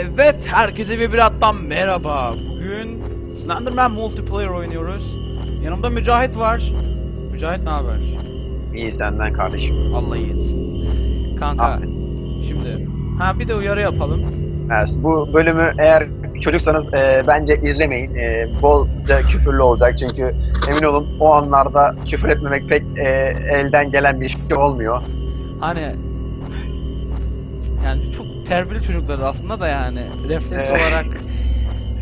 Evet, herkese bir birattan merhaba. Bugün Slenderman multiplayer oynuyoruz. Yanımda Mücahit var. Mücahit ne haber? İyi senden kardeşim. Allah iyisin. Kanka, Aferin. şimdi ha bir de uyarı yapalım. Evet, bu bölümü eğer çocuksanız e, bence izlemeyin. E, bolca küfürlü olacak çünkü emin olun o anlarda küfür etmemek pek e, elden gelen bir şey olmuyor. Hani yani çok terbiyeli çocuklar aslında da yani refleks Evet. olarak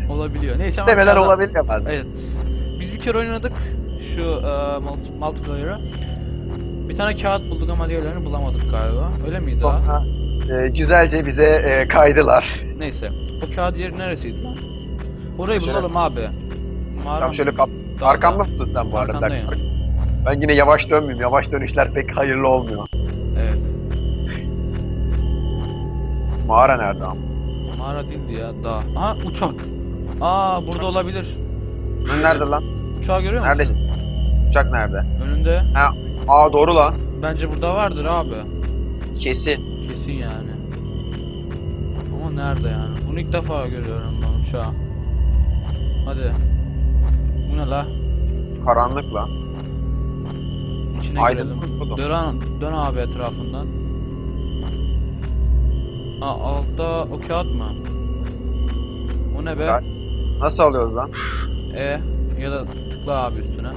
olabiliyor. Neyse ama İstemeler biraz- olabilir bazen. Evet. Biz bir kere oynadık şu e, multi, multiplayer'ı. Bir tane kağıt bulduk ama diğerlerini bulamadık galiba. Öyle miydi? Sonra e, güzelce bize e, kaydılar. Neyse. O kağıt yeri neresiydi lan? Orayı Şöyle- bulalım abi. Mağara Tam mı? şöyle kap arkamda mısın sen bu arada? Ben yine yavaş dönmeyeyim. Yavaş dönüşler pek hayırlı olmuyor. Mağara nerede ama? Mağara değildi ya. Dağ. Aha uçak. Aa burada olabilir. Nerede lan? Uçağı görüyor musun? Neredesin? Uçak nerede? Önünde. Ha, aa doğru lan. Bence burada vardır abi. Kesin. Kesin yani. Ama nerede yani? Bunu ilk defa görüyorum ben uçağı. Hadi. Bu ne la? Karanlık lan. İçine Aydınlık girelim. Dön, dön abi etrafından. Ha altta o kağıt mı? O ne be? Kağıt. Nasıl alıyoruz lan? E ya da tıkla abi üstüne.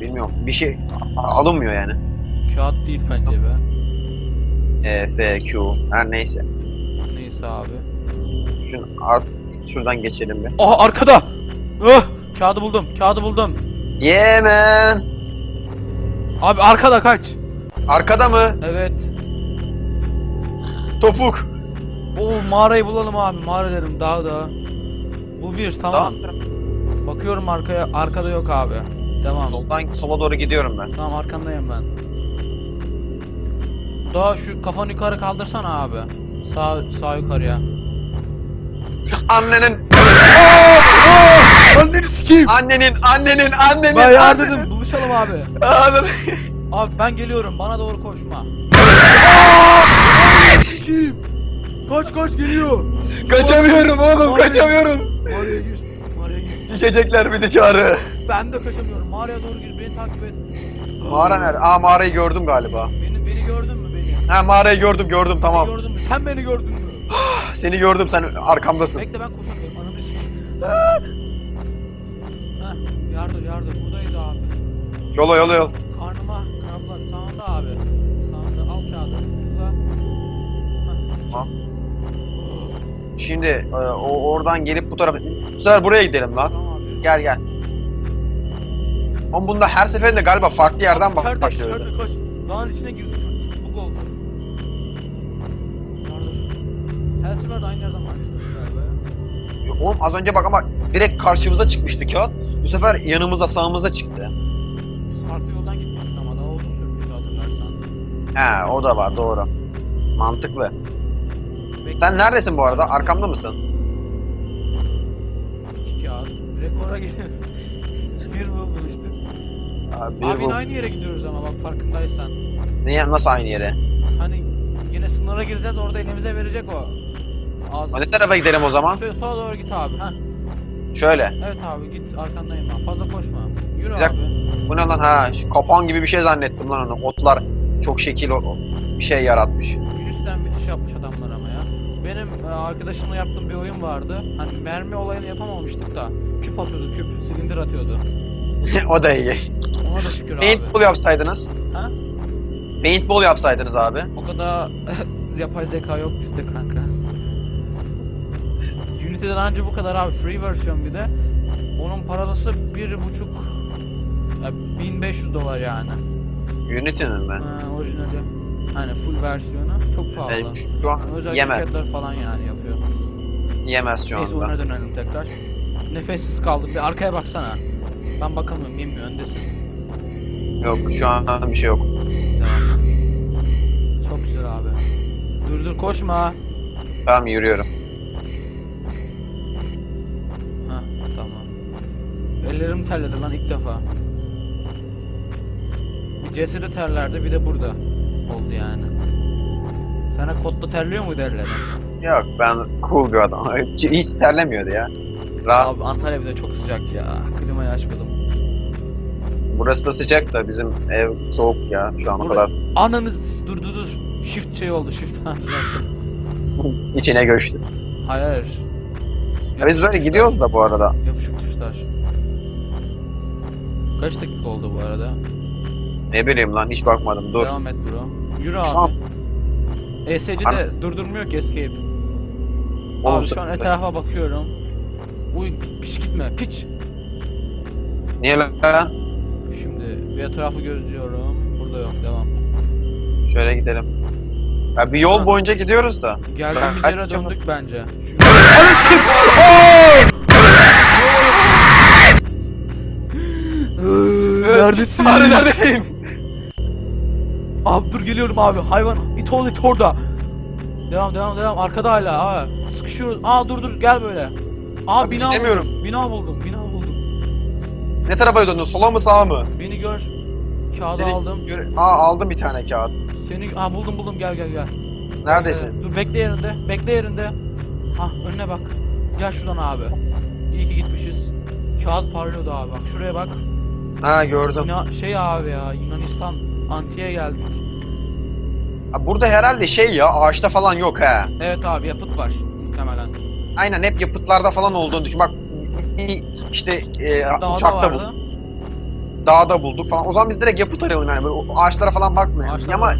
Bilmiyorum. Bir şey alınmıyor yani. Kağıt değil bence be. E, F, Q. Her neyse. Neyse abi. Şunu art, şuradan geçelim bir. Aha arkada! Oh! Kağıdı buldum. Kağıdı buldum. Yeah man. Abi arkada kaç. Arkada mı? Evet. Topuk. Oo mağarayı bulalım abi. Mağara dedim daha da. Bu bir tamam. Bakıyorum arkaya. Arkada yok abi. Devam. Soldan sola doğru gidiyorum ben. Tamam arkandayım ben. Daha şu kafanı yukarı kaldırsana abi. Sağ sağ yukarıya. Annenin Anneni sikeyim. annenin annenin annenin Ben yardım annenin-. Buluşalım abi. Abi ben geliyorum. Bana doğru koşma. Sikeyim. Kaç kaç geliyor. Kaçamıyorum oğlum Mağaraya- kaçamıyorum. Mağaraya gir. Mağaraya gir. Şişecekler bir de çağrı. Ben de kaçamıyorum. Mağaraya doğru gir. Beni takip et. Mağara nerede? Aa mağarayı gördüm galiba. Beni beni gördün mü beni? Ha mağarayı gördüm gördüm tamam. Beni gördün mü? Sen beni gördün mü? Seni gördüm sen arkamdasın. Bekle ben koşamıyorum. Ananı sikeyim. Heh, yardır yardır. Buradayız abi. Yola yola yol. Karnıma kraplar. Sağında abi. Tamam. Şimdi e, o oradan gelip bu tarafa bu sefer buraya gidelim lan. Tamam abi. Gel gel. Ama bunda her seferinde galiba farklı yerden bak İçeride, başlıyoruz. içeride kaç. Dağın içine girdik. Bu oldu. Yardır. Her sefer de aynı yerden başlıyoruz galiba. Yok, Oğlum az önce bak ama direkt karşımıza çıkmıştı kağıt. Bu sefer yanımıza sağımıza çıktı. Biz farklı yoldan gitmiştik ama daha uzun sürmüştü hatırlarsan. He o da var doğru. Mantıklı. Sen neredesin bu arada? Arkamda mısın? Kağıt. Rekora gidiyor. bir bu buluştuk. Abi, bir bu- aynı yere gidiyoruz ama bak farkındaysan. Niye, nasıl aynı yere? Hani yine sınıra gireceğiz orada elimize verecek o. Ağzı. Ne tarafa gidelim o zaman? Şöyle sola doğru git abi. Ha. Şöyle. Evet abi git arkandayım ben. Fazla koşma. Yürü Bir abi. Bu ne lan? Ha, şu kapan gibi bir şey zannettim lan onu. Otlar çok şekil bir şey yaratmış. Benim e, arkadaşımla yaptığım bir oyun vardı. Hani mermi olayını yapamamıştık da. Küp atıyordu küp. Silindir atıyordu. o da iyi. Ona da şükür abi. Paintball yapsaydınız. Ha? Paintball yapsaydınız abi. O kadar yapay zeka yok bizde kanka. Unity'den anca bu kadar abi free versiyon bir de. Onun parası bir buçuk ya 1500 dolar yani. Unity'nin mi? Ha, orijinali. Hani full versiyonu çok pahalı. Yani şu an Özel yemez. şirketler falan yani yapıyor. Yemez şu Neyse anda. ona dönelim tekrar. Nefessiz kaldım. Bir arkaya baksana. Ben bakamıyorum. Bilmiyorum. Öndesin. Yok şu an bir şey yok. Devam. Çok güzel abi. Dur dur koşma. Tamam yürüyorum. Hah tamam. Ellerim terledi lan ilk defa. Bir cesedi terlerdi bir de burada oldu yani. Sana kodda terliyor muydu ellerin? Yok ben cool bir adam. Hiç, hiç terlemiyordu ya. Rahat. Abi Antalya bir de çok sıcak ya. Klimayı açmadım. Burası da sıcak da bizim ev soğuk ya şu an o Burası- kadar. Ananız dur dur dur. Shift şey oldu shift. Ha, düzelttim. İçine göçtü. Hayır hayır. Ya biz böyle gidiyoruz da bu arada. Yapışık tuşlar. Kaç dakika oldu bu arada? Ne bileyim lan hiç bakmadım dur. Devam et bro. Yürü Şu an- abi. ESC de durdurmuyor ki escape. Oğlum abi şu an etrafa bakıyorum. Uy piç gitme piç. Niye lan? Şimdi bir etrafı gözlüyorum. Burada yok devam. Şöyle gidelim. Ya bir yol Ha. boyunca gidiyoruz da. Geldiğimiz yere döndük bence. Neredesin? Abi neredesin? Abi dur geliyorum abi. Hayvan it orada. Devam devam devam. Arkada hala abi. Sıkışıyoruz. Aa dur dur gel böyle. Aa Abi bina gidemiyorum. buldum. Bina buldum. Bina buldum. Ne tarafa döndün? Sola mı sağa mı? Beni gör. Kağıdı Seni aldım. göre- Aa aldım bir tane kağıt. Seni aa buldum buldum gel gel gel. Neredesin? Ee, dur bekle yerinde. Bekle yerinde. Hah önüne bak. Gel şuradan abi. İyi ki gitmişiz. Kağıt parlıyordu abi bak. Şuraya bak. Ha gördüm. Yuna- şey abi ya Yunanistan Anti'ye geldik. Ha, burada herhalde şey ya ağaçta falan yok ha. Evet abi yapıt var muhtemelen. Aynen hep yapıtlarda falan olduğunu düşün. Bak bir işte e, Dağda uçakta vardı. bulduk. Dağda bulduk falan. O zaman biz direkt yapıt arayalım yani. Böyle o ağaçlara falan bakmayalım. Ağaçlara Ama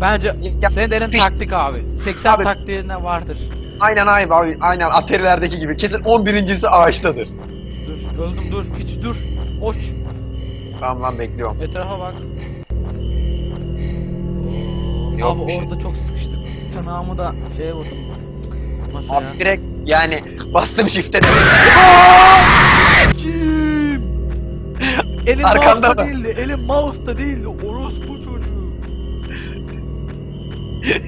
Bence ya, senin elin piş- taktik abi. 80 Abi- taktiğinde vardır. aynen aynen abi. Aynen aterilerdeki gibi. Kesin 11.si ağaçtadır. Dur öldüm dur piç dur. Oç. Tamam lan bekliyorum. Etrafa bak. Yok abi bir şey. orada çok sıkıştık. Tırnağımı da şeye vurdum. Masaya. Abi direkt yani bastım shift'e de. Kim? Elim Arkanda mouse'da mı? değildi. Elim mouse'da değildi. Orospu çocuğu.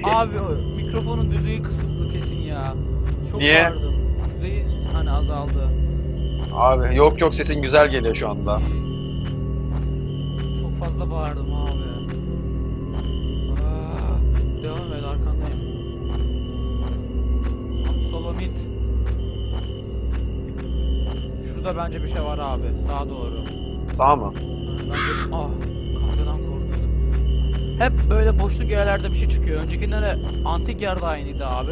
Abi o mikrofonun düzeyi kısıtlı kesin ya. Çok Niye? bağırdım. Reis hani azaldı. Abi yok yok sesin güzel geliyor şu anda. Çok fazla bağırdım Şurada bence bir şey var abi. Sağa doğru. Sağ mı? Bence ah kahveden korkuyordum. Hep böyle boşluk yerlerde bir şey çıkıyor. Öncekinde de antik yerde aynıydı abi.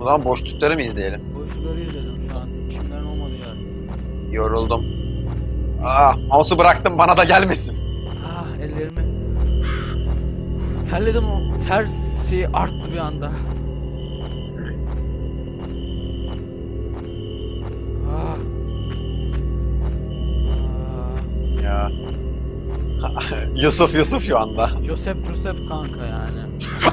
O zaman boşlukları mı izleyelim? Boşlukları izledim şu an. Çimlerin olmadığı yer. Yoruldum. Ah, mouse'u bıraktım bana da gelmesin. Ah ellerimi. Terledim o tersi arttı bir anda. Ya. Yusuf Yusuf şu anda. Josep Josep kanka yani.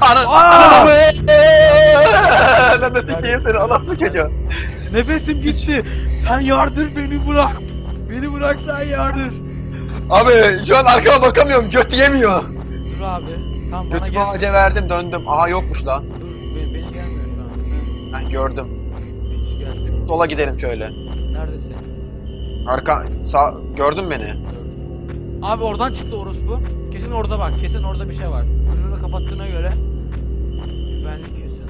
Ana! Aa! Lan da sikeyim seni anasını çocuğu. Nefesim gitti. Sen yardır beni bırak. Beni bırak sen yardır. Abi şu an arkama bakamıyorum göt yemiyor. Dur abi. Tamam bana Götümü gel. ağaca verdim döndüm. Aha yokmuş lan. Dur beni, beni gelmiyor şu an. Ben gördüm. Hiç gel. Sola gidelim şöyle. Neredesin? Arka sağ gördün beni. Gördüm. Abi oradan çıktı orospu. Kesin orada bak. Kesin orada bir şey var. Önünü kapattığına göre. Güvenlik kesin.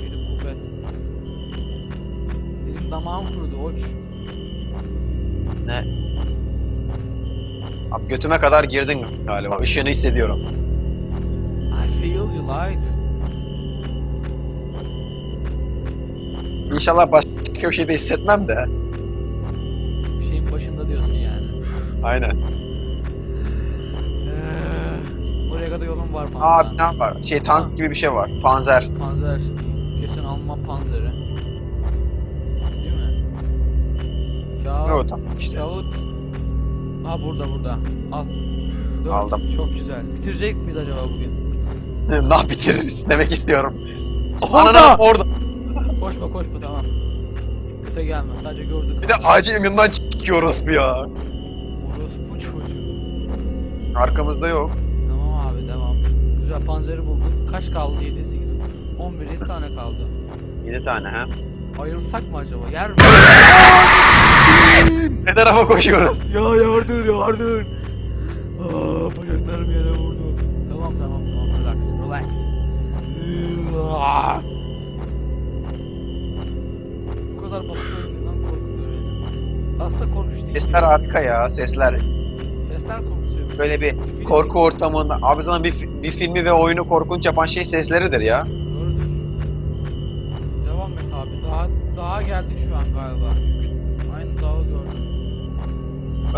Çelik kuvvet. Benim damağım kurudu oç. Ne? Abi götüme kadar girdin galiba. Işığını hissediyorum. I feel you light. İnşallah başka bir şey de hissetmem de. Bir şeyin başında diyorsun yani. Aynen. Kadar yolum var mı? Aa ne var? Şey tank gibi bir şey var. Panzer. Panzer. Kesin Alman panzeri. Değil mi? Kağıt. O tank işte. Kağıt. Ha burada burada. Al. Dört. Aldım. Çok güzel. Bitirecek miyiz acaba bugün? Nah bitiririz demek istiyorum. Orada! Ananı orada. Koşma koşma tamam. Öte gelme. Sadece gördük. Bir de acil yanından çıkıyoruz bu ya. Orospu çocuğu. Arkamızda yok. Güzel panzeri bulduk. Kaç kaldı? 7 8 11 7 tane kaldı. 7 tane ha. Ayrılsak mı acaba? Yer mi? Ne tarafa koşuyoruz? Ya yardır yardır. Aa, bacaklarım yere vurdu. Tamam tamam tamam relax relax. Aa. kadar basit oyunundan korkutuyor beni. Aslında korkunç değil. Sesler harika ya sesler. Sesler korkutuyor. Böyle bir korku ortamında. Abi sana bir, bir filmi ve oyunu korkunç yapan şey sesleridir ya. Doğrudur. Devam et abi. Daha daha geldik şu an galiba. Çünkü aynı dağı gördüm.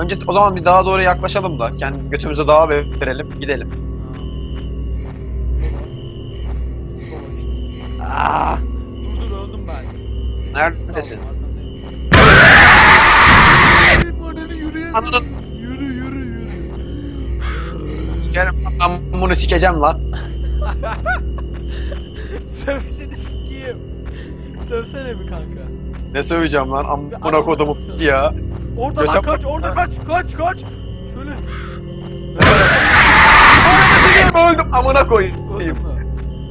Önce o zaman bir daha doğru yaklaşalım da. Kendi götümüze dağa verelim. Gidelim. Ha. İşte. Aa, Dur dur öldüm ben. neredesin? Tamam, arkandayım. Yürüyemiyorum. Yürü. Sikerim ben bunu sikeceğim lan. Sövseni sikeyim. Sövsene bir kanka. Ne söveceğim lan amına kodumu ya. Oradan Göte kaç, orada kaç, kaç, kaç. Şöyle. Öldüm amına koyayım.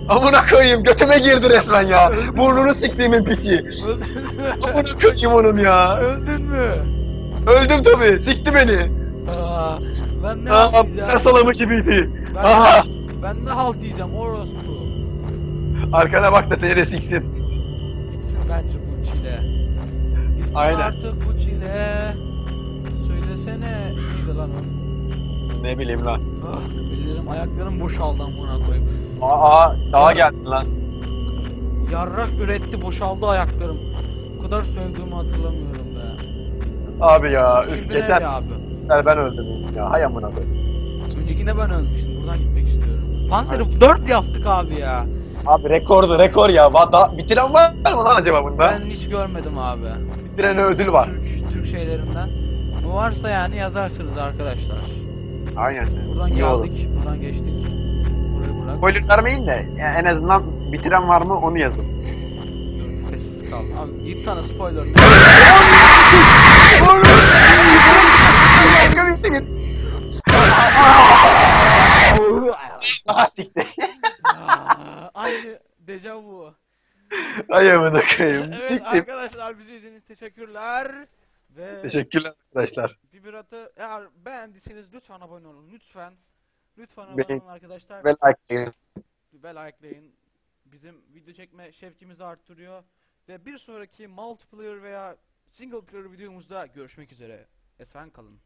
Amına koyayım götüme girdi resmen ya. Burnunu siktiğimin piçi. Amına koyayım onun ya. Öldün mü? Öldüm tabi. Sikti beni. Aa, ben ne Aa, halt ter yiyeceğim? salamı gibiydi. Ben, Aa, ben ne halt yiyeceğim orospu. arkana bak da seni de siksin. Bitsin bence bu çile. Bitsin Aynen. artık bu çile. Söylesene neydi lan o? Ne bileyim lan. Ah, ellerim ayaklarım boşaldı amına koyayım. Aa, daha geldin lan. Yarrak üretti boşaldı ayaklarım. Bu kadar sövdüğümü hatırlamıyorum be. Abi ya, üf, geçen abi? Sefer ben öldüm ya. Hay amına koyayım. Öncekinde ben ölmüştüm. Buradan gitmek istiyorum. Panzer'i 4 yaptık abi ya. Abi rekordu rekor ya. Va- Da, bitiren var mı lan acaba bunda? Ben hiç görmedim abi. Bitirene ödül var. Türk, Türk şeylerinden. Bu varsa yani yazarsınız arkadaşlar. Aynen. Buradan İyi olur. geldik. Buradan geçtik. Burayı bırak. Spoiler vermeyin de ya en azından bitiren var mı onu yazın. Sessiz kal. Abi bir tane spoiler. Git. Daha sikti. Aa, Aynı dejavu. Ay amına koyayım. Evet Siktim. arkadaşlar bizi izlediğiniz için teşekkürler. Ve Teşekkürler arkadaşlar. Bibirat'ı eğer beğendiyseniz lütfen abone olun. Lütfen. Lütfen abone Beğen- olun arkadaşlar. Ve like Ve likelayın. Bizim video çekme şevkimizi arttırıyor. Ve bir sonraki multiplayer veya single player videomuzda görüşmek üzere. Esen kalın.